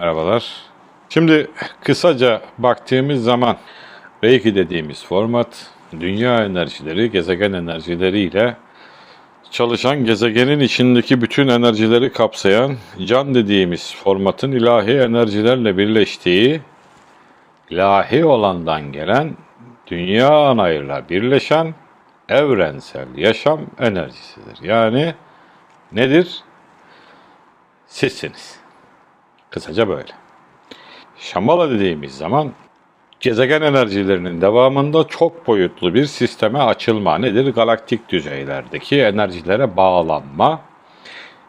Merhabalar. Şimdi kısaca baktığımız zaman Reiki dediğimiz format dünya enerjileri, gezegen enerjileriyle çalışan gezegenin içindeki bütün enerjileri kapsayan can dediğimiz formatın ilahi enerjilerle birleştiği ilahi olandan gelen dünya anayla birleşen evrensel yaşam enerjisidir. Yani nedir? Sizsiniz. Kısaca böyle. Şambala dediğimiz zaman gezegen enerjilerinin devamında çok boyutlu bir sisteme açılma nedir? Galaktik düzeylerdeki enerjilere bağlanma,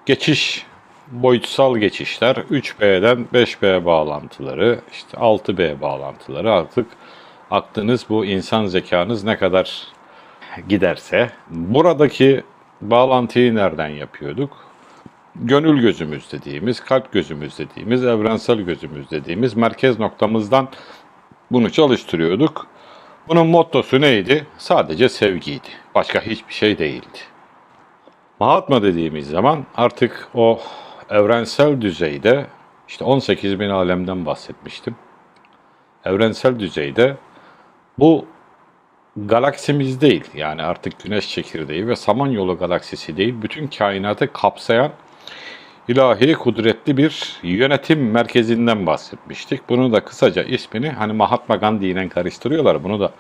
geçiş, boyutsal geçişler, 3B'den 5B bağlantıları, işte 6B bağlantıları artık aklınız bu insan zekanız ne kadar giderse buradaki bağlantıyı nereden yapıyorduk? Gönül gözümüz dediğimiz, kalp gözümüz dediğimiz, evrensel gözümüz dediğimiz merkez noktamızdan bunu çalıştırıyorduk. Bunun mottosu neydi? Sadece sevgiydi. Başka hiçbir şey değildi. Mahatma dediğimiz zaman artık o evrensel düzeyde işte 18 bin alemden bahsetmiştim. Evrensel düzeyde bu galaksimiz değil yani artık güneş çekirdeği ve samanyolu galaksisi değil bütün kainatı kapsayan ilahi kudretli bir yönetim merkezinden bahsetmiştik. Bunu da kısaca ismini hani Mahatma Gandhi ile karıştırıyorlar. Bunu da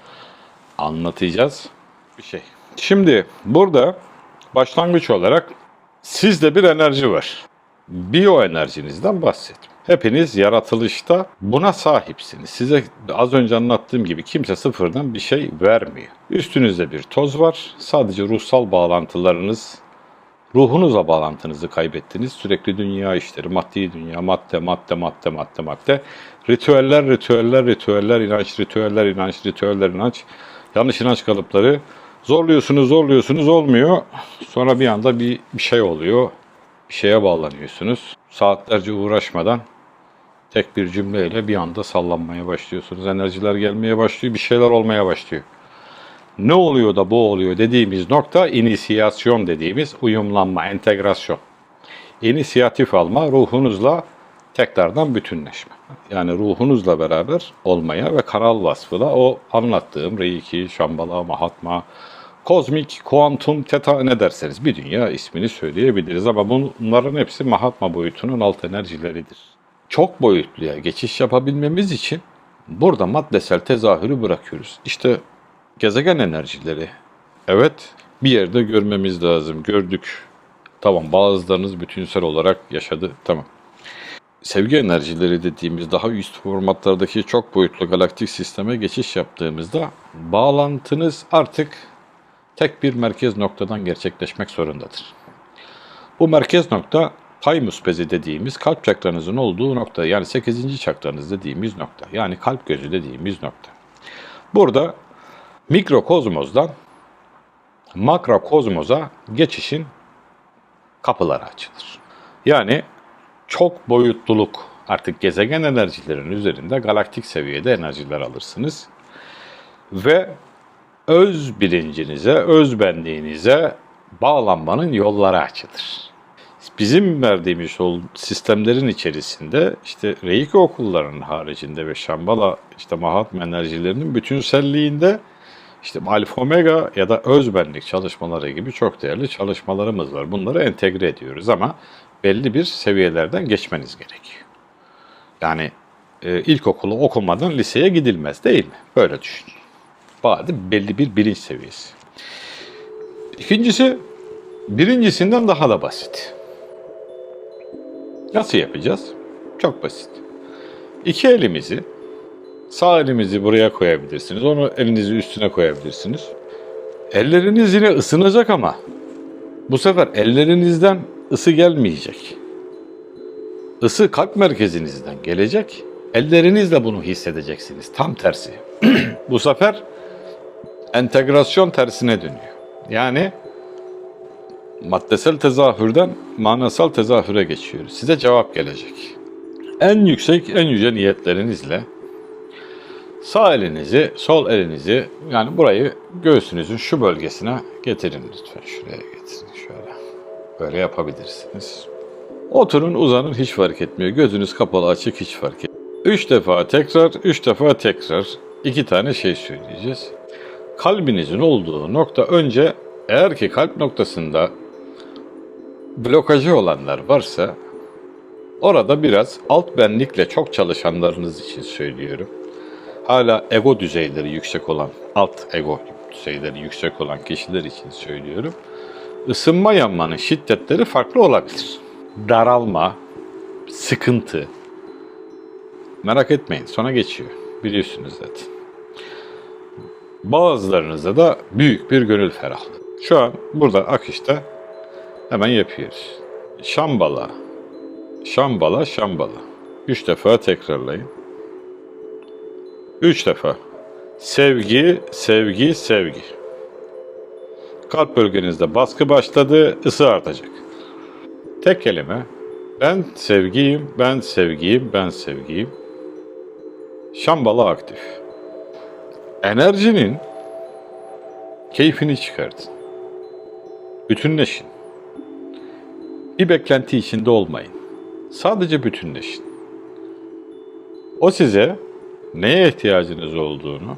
anlatacağız. Bir şey. Şimdi burada başlangıç olarak sizde bir enerji var. Biyo enerjinizden bahset. Hepiniz yaratılışta buna sahipsiniz. Size az önce anlattığım gibi kimse sıfırdan bir şey vermiyor. Üstünüzde bir toz var. Sadece ruhsal bağlantılarınız ruhunuzla bağlantınızı kaybettiniz. Sürekli dünya işleri, maddi dünya, madde, madde, madde, madde, madde. Ritüeller, ritüeller, ritüeller, inanç, ritüeller, inanç, ritüeller, inanç. Yanlış inanç kalıpları. Zorluyorsunuz, zorluyorsunuz, olmuyor. Sonra bir anda bir, bir şey oluyor. Bir şeye bağlanıyorsunuz. Saatlerce uğraşmadan tek bir cümleyle bir anda sallanmaya başlıyorsunuz. Enerjiler gelmeye başlıyor, bir şeyler olmaya başlıyor ne oluyor da bu oluyor dediğimiz nokta inisiyasyon dediğimiz uyumlanma, entegrasyon. İnisiyatif alma, ruhunuzla tekrardan bütünleşme. Yani ruhunuzla beraber olmaya ve kanal vasfıyla o anlattığım Reiki, Şambala, Mahatma, kozmik, kuantum, teta ne derseniz bir dünya ismini söyleyebiliriz ama bunların hepsi Mahatma boyutunun alt enerjileridir. Çok boyutluya geçiş yapabilmemiz için burada maddesel tezahürü bırakıyoruz. İşte gezegen enerjileri. Evet, bir yerde görmemiz lazım. Gördük. Tamam, bazılarınız bütünsel olarak yaşadı. Tamam. Sevgi enerjileri dediğimiz daha üst formatlardaki çok boyutlu galaktik sisteme geçiş yaptığımızda bağlantınız artık tek bir merkez noktadan gerçekleşmek zorundadır. Bu merkez nokta Thymus bezi dediğimiz kalp çakranızın olduğu nokta yani 8. çakranız dediğimiz nokta yani kalp gözü dediğimiz nokta. Burada mikrokozmozdan makrokozmoza geçişin kapıları açılır. Yani çok boyutluluk artık gezegen enerjilerinin üzerinde galaktik seviyede enerjiler alırsınız. Ve öz bilincinize, öz benliğinize bağlanmanın yolları açılır. Bizim verdiğimiz sistemlerin içerisinde işte Reiki okullarının haricinde ve Şambala işte Mahatma enerjilerinin bütünselliğinde işte Alfa Omega ya da özbenlik çalışmaları gibi çok değerli çalışmalarımız var. Bunları entegre ediyoruz ama belli bir seviyelerden geçmeniz gerekiyor. Yani e, ilkokulu okumadan liseye gidilmez değil mi? Böyle düşün. Bari belli bir bilinç seviyesi. İkincisi birincisinden daha da basit. Nasıl yapacağız? Çok basit. İki elimizi Sağ elimizi buraya koyabilirsiniz. Onu elinizi üstüne koyabilirsiniz. Elleriniz yine ısınacak ama bu sefer ellerinizden ısı gelmeyecek. Isı kalp merkezinizden gelecek. Ellerinizle bunu hissedeceksiniz. Tam tersi. bu sefer entegrasyon tersine dönüyor. Yani maddesel tezahürden manasal tezahüre geçiyoruz. Size cevap gelecek. En yüksek, en yüce niyetlerinizle Sağ elinizi, sol elinizi yani burayı göğsünüzün şu bölgesine getirin lütfen. Şuraya getirin şöyle. Böyle yapabilirsiniz. Oturun uzanın hiç fark etmiyor. Gözünüz kapalı açık hiç fark etmiyor. Üç defa tekrar, üç defa tekrar iki tane şey söyleyeceğiz. Kalbinizin olduğu nokta önce eğer ki kalp noktasında blokajı olanlar varsa orada biraz alt benlikle çok çalışanlarınız için söylüyorum. Hala ego düzeyleri yüksek olan, alt ego düzeyleri yüksek olan kişiler için söylüyorum. Isınma yanmanın şiddetleri farklı olabilir. Daralma, sıkıntı. Merak etmeyin sonra geçiyor. Biliyorsunuz zaten. Bazılarınızda da büyük bir gönül ferahlığı. Şu an burada akışta hemen yapıyoruz. Şambala, şambala, şambala. Üç defa tekrarlayın. Üç defa. Sevgi, sevgi, sevgi. Kalp bölgenizde baskı başladı, ısı artacak. Tek kelime. Ben sevgiyim, ben sevgiyim, ben sevgiyim. Şambala aktif. Enerjinin keyfini çıkartın. Bütünleşin. Bir beklenti içinde olmayın. Sadece bütünleşin. O size neye ihtiyacınız olduğunu,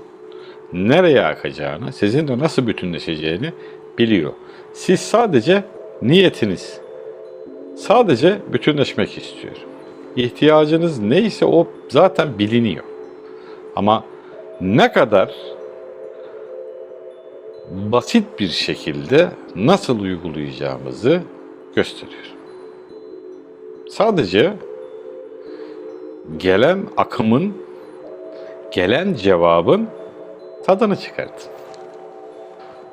nereye akacağını, sizinle nasıl bütünleşeceğini biliyor. Siz sadece niyetiniz, sadece bütünleşmek istiyor. İhtiyacınız neyse o zaten biliniyor. Ama ne kadar basit bir şekilde nasıl uygulayacağımızı gösteriyor. Sadece gelen akımın, gelen cevabın tadını çıkartın.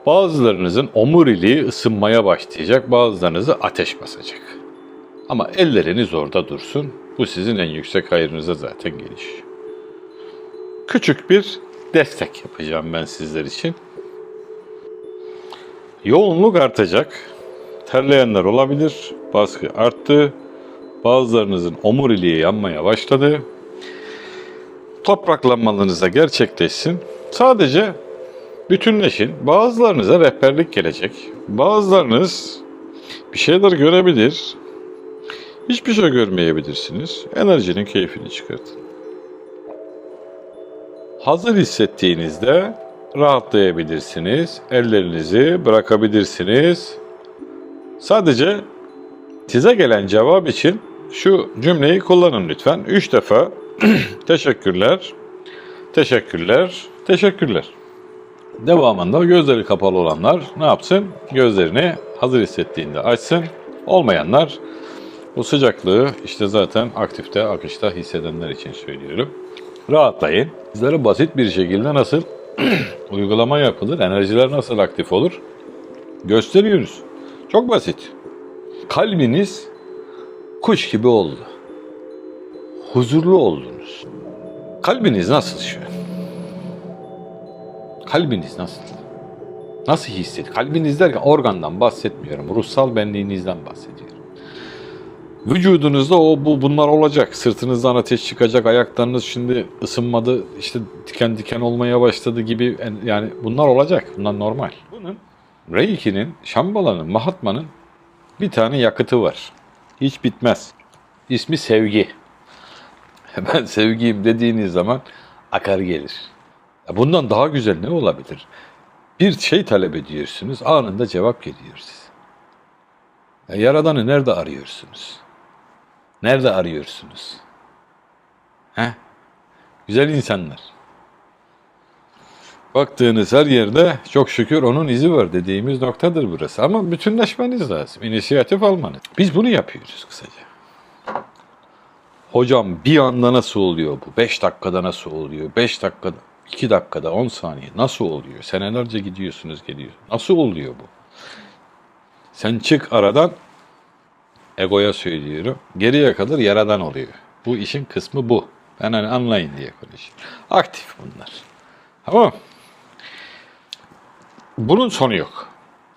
Bazılarınızın omuriliği ısınmaya başlayacak, bazılarınızı ateş basacak. Ama elleriniz orada dursun. Bu sizin en yüksek hayrınıza zaten gelişiyor. Küçük bir destek yapacağım ben sizler için. Yoğunluk artacak. Terleyenler olabilir. Baskı arttı. Bazılarınızın omuriliği yanmaya başladı. Topraklanmalarınıza gerçekleşsin. Sadece bütünleşin. Bazılarınıza rehberlik gelecek. Bazılarınız bir şeyler görebilir. Hiçbir şey görmeyebilirsiniz. Enerjinin keyfini çıkartın. Hazır hissettiğinizde rahatlayabilirsiniz. Ellerinizi bırakabilirsiniz. Sadece size gelen cevap için şu cümleyi kullanın lütfen. Üç defa teşekkürler, teşekkürler, teşekkürler. Devamında gözleri kapalı olanlar ne yapsın? Gözlerini hazır hissettiğinde açsın. Olmayanlar bu sıcaklığı işte zaten aktifte, akışta hissedenler için söylüyorum. Rahatlayın. Sizlere basit bir şekilde nasıl uygulama yapılır, enerjiler nasıl aktif olur gösteriyoruz. Çok basit. Kalbiniz kuş gibi oldu. Huzurlu oldunuz. Kalbiniz nasıl şu an? Kalbiniz nasıl? Nasıl hissediyor? Kalbiniz derken organdan bahsetmiyorum. Ruhsal benliğinizden bahsediyorum. Vücudunuzda o bu bunlar olacak. Sırtınızdan ateş çıkacak, ayaklarınız şimdi ısınmadı, işte diken diken olmaya başladı gibi yani bunlar olacak. Bunlar normal. Bunun Reiki'nin, Şambala'nın, Mahatma'nın bir tane yakıtı var. Hiç bitmez. İsmi sevgi. Ben sevgiyim dediğiniz zaman akar gelir. Bundan daha güzel ne olabilir? Bir şey talep ediyorsunuz, anında cevap geliyor size. Ya Yaradan'ı nerede arıyorsunuz? Nerede arıyorsunuz? He? Güzel insanlar. Baktığınız her yerde çok şükür onun izi var dediğimiz noktadır burası. Ama bütünleşmeniz lazım. İnisiyatif almanız. Biz bunu yapıyoruz kısaca. Hocam bir anda nasıl oluyor bu? 5 dakikada nasıl oluyor? 5 dakikada, 2 dakikada, 10 saniye nasıl oluyor? Senelerce gidiyorsunuz geliyor. Nasıl oluyor bu? Sen çık aradan egoya söylüyorum. Geriye kadar yaradan oluyor. Bu işin kısmı bu. Ben hani anlayın diye konuşuyorum. Aktif bunlar. Tamam Bunun sonu yok.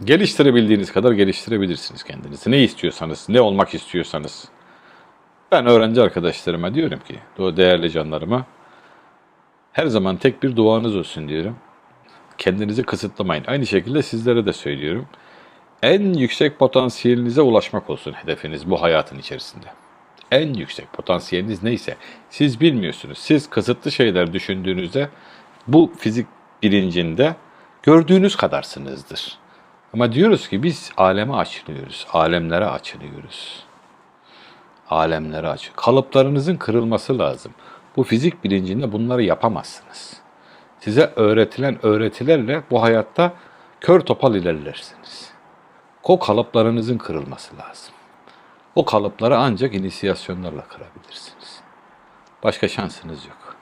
Geliştirebildiğiniz kadar geliştirebilirsiniz kendinizi. Ne istiyorsanız, ne olmak istiyorsanız. Ben öğrenci arkadaşlarıma diyorum ki, değerli canlarıma, her zaman tek bir duanız olsun diyorum. Kendinizi kısıtlamayın. Aynı şekilde sizlere de söylüyorum. en yüksek potansiyelinize ulaşmak olsun hedefiniz bu hayatın içerisinde. En yüksek potansiyeliniz neyse siz bilmiyorsunuz. Siz kısıtlı şeyler düşündüğünüzde bu fizik bilincinde gördüğünüz kadarsınızdır. Ama diyoruz ki biz aleme açılıyoruz, alemlere açılıyoruz alemlere açık. Kalıplarınızın kırılması lazım. Bu fizik bilincinde bunları yapamazsınız. Size öğretilen öğretilerle bu hayatta kör topal ilerlersiniz. O kalıplarınızın kırılması lazım. O kalıpları ancak inisiyasyonlarla kırabilirsiniz. Başka şansınız yok.